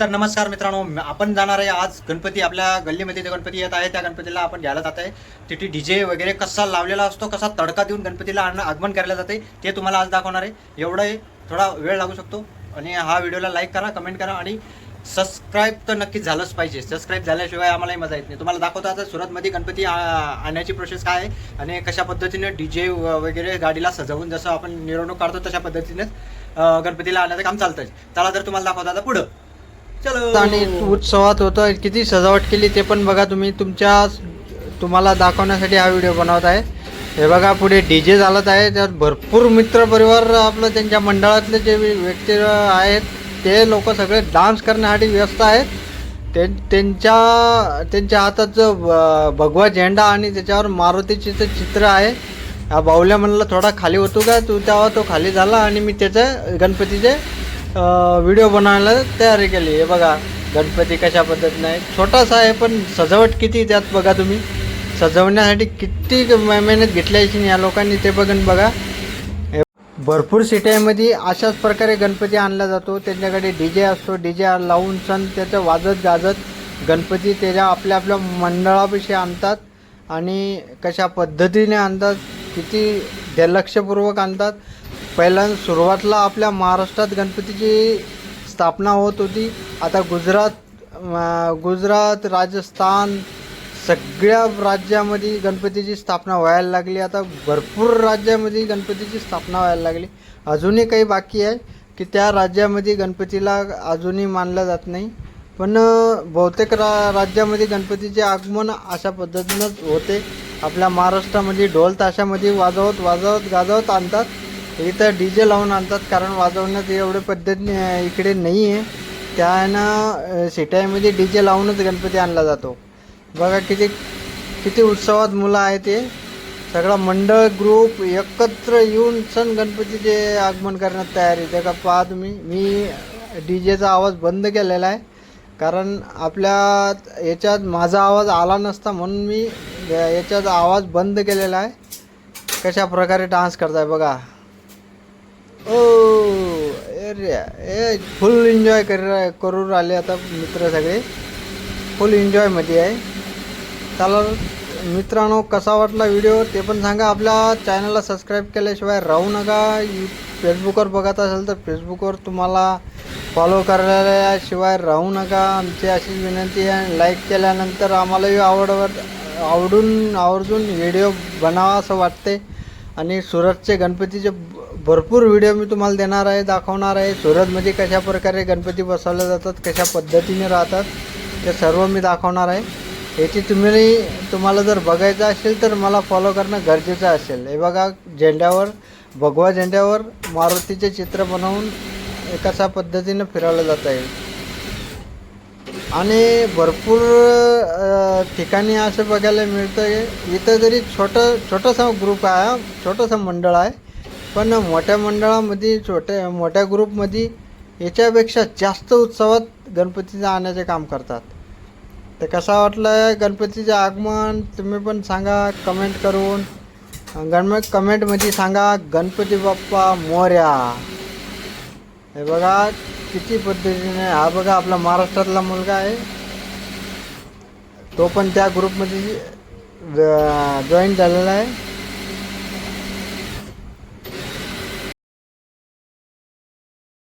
तर नमस्कार मित्रांनो आपण जाणार आहे आज गणपती आपल्या गल्लीमध्ये जे गणपती येत आहे त्या गणपतीला आपण घ्यायला जात आहे. तिथे डी जे वगैरे कसा लावलेला असतो कसा तडका देऊन गणपतीला आण आगमन करायला जाते ते तुम्हाला आज दाखवणार आहे. एवढं थोडा वेळ लागू शकतो. आणि हा व्हिडिओला लाईक करा कमेंट करा आणि सबस्क्राईब तर नक्कीच झालंच पाहिजे. सबस्क्राईब झाल्याशिवाय आम्हालाही मजा येत नाही. तुम्हाला दाखवतो आता सुरतमध्ये गणपती आ- आणण्याची प्रोसेस काय आहे आणि कशा पद्धतीने डी जे वगैरे गाडीला सजवून जसं आपण मिरवणूक काढतो तशा पद्धतीनेच गणपतीला आणण्याचं काम चालतं चला जर तुम्हाला दाखवतो आता पुढं. आणि उत्सवात होतं किती सजावट केली ते पण बघा तुम्ही. तुमच्या तुम्हाला दाखवण्यासाठी हा व्हिडिओ बनवत आहे. हे बघा पुढे डी जे चालत आहे. त्यात भरपूर मित्रपरिवार आपलं त्यांच्या मंडळातले जे व्यक्ती आहेत ते लोक सगळे डान्स करण्यासाठी व्यस्त आहेत. ते त्यांच्या त्यांच्या हातात जो भगवा झेंडा आणि त्याच्यावर मारुतीचे ते चित्र आहे हा बाहुल्या म्हणलं थोडा खाली होतो का? तू तेव्हा तो खाली झाला आणि मी त्याचं गणपतीचे व्हिडिओ बनवायला तयारी केली. हे बघा गणपती कशा पद्धतीने आहे. छोटासा आहे पण सजावट किती त्यात बघा तुम्ही. सजवण्यासाठी किती मे- मेहनत घेतल्याची या लोकांनी ते बघून बघा. भरपूर सिट्यामध्ये अशाच प्रकारे गणपती आणला जातो. त्यांच्याकडे डी जे असतो. डी जे लावून सण त्याचं वाजत गाजत गणपती त्याच्या आपल्या आपल्या मंडळापाशी आणतात आणि कशा पद्धतीने आणतात किती लक्षपूर्वक आणतात. पहिल्या सुरुवातला आपल्या महाराष्ट्रात गणपतीची स्थापना होत होती. आता गुजरात गुजरात राजस्थान सगळ्या राज्यामध्ये गणपतीची स्थापना व्हायला लागली. आता भरपूर राज्यामध्ये गणपतीची स्थापना व्हायला लागली. अजूनही काही बाकी आहे की त्या राज्यामध्ये गणपतीला अजूनही मानलं जात नाही. पण बहुतेक रा राज्यामध्ये गणपतीचे आगमन अशा पद्धतीनंच होते. आपल्या महाराष्ट्रामध्ये ढोल ताशामध्ये वाजवत वाजवत गाजवत आणतात. इथं डी जे लावून आणतात कारण वाजवण्यात एवढे पद्धत इकडे नाही आहे त्यानं सिटाईमध्ये डी जे लावूनच गणपती आणला जातो. बघा किती किती उत्सवात मुलं आहे ते. सगळा मंडळ ग्रुप एकत्र येऊन सण गणपतीचे आगमन करण्यात तयारी ते का पहा तुम्ही मी डी जेचा आवाज बंद केलेला आहे. कारण आपल्या याच्यात माझा आवाज आला नसता म्हणून मी याच्यात आवाज बंद केलेला आहे. कशा प्रकारे डान्स करताय बघा. ओ अरे ए फुल एन्जॉय कर करू राहिले आता मित्र सगळे. फुल एन्जॉयमध्ये आहे. चला मित्रांनो कसा वाटला व्हिडिओ ते पण सांगा. आपल्या चॅनलला सबस्क्राईब केल्याशिवाय राहू नका. फेसबुकवर बघत असेल तर फेसबुकवर तुम्हाला फॉलो करायशिवाय राहू नका. आमची अशीच विनंती आहे. लाईक केल्यानंतर आम्हालाही आवड आवडून आवर्जून व्हिडिओ बनावा असं वाटते. आणि सुरतचे गणपतीचे भरपूर व्हिडिओ मी तुम्हाला देणार आहे दाखवणार आहे. सुरतमध्ये कशा प्रकारे गणपती बसवले जातात कशा पद्धतीने राहतात ते सर्व मी दाखवणार आहे. याची तुम्ही तुम्हाला जर बघायचं असेल तर मला फॉलो करणं गरजेचं असेल. हे बघा झेंड्यावर भगवा झेंड्यावर मारुतीचे चित्र बनवून कशा पद्धतीनं फिरवलं जात आहे. आणि भरपूर ठिकाणी असं बघायला मिळतं आहे इथं जरी छोटं छोटंसं ग्रुप आहे छोटंसं मंडळ आहे पण मोठ्या मंडळामध्ये छोट्या मोठ्या ग्रुपमध्ये याच्यापेक्षा जास्त उत्सवात गणपतीचं आणण्याचे काम करतात. तर कसा वाटलं गणपतीचे आगमन? तुम्ही पण सांगा कमेंट करून. गणम कमेंटमध्ये सांगा गणपती बाप्पा मोर्या. हे बघा किती पद्धतीने हा बघा आपला महाराष्ट्रातला मुलगा आहे. तो पण त्या ग्रुपमध्ये जॉईन झालेला आहे.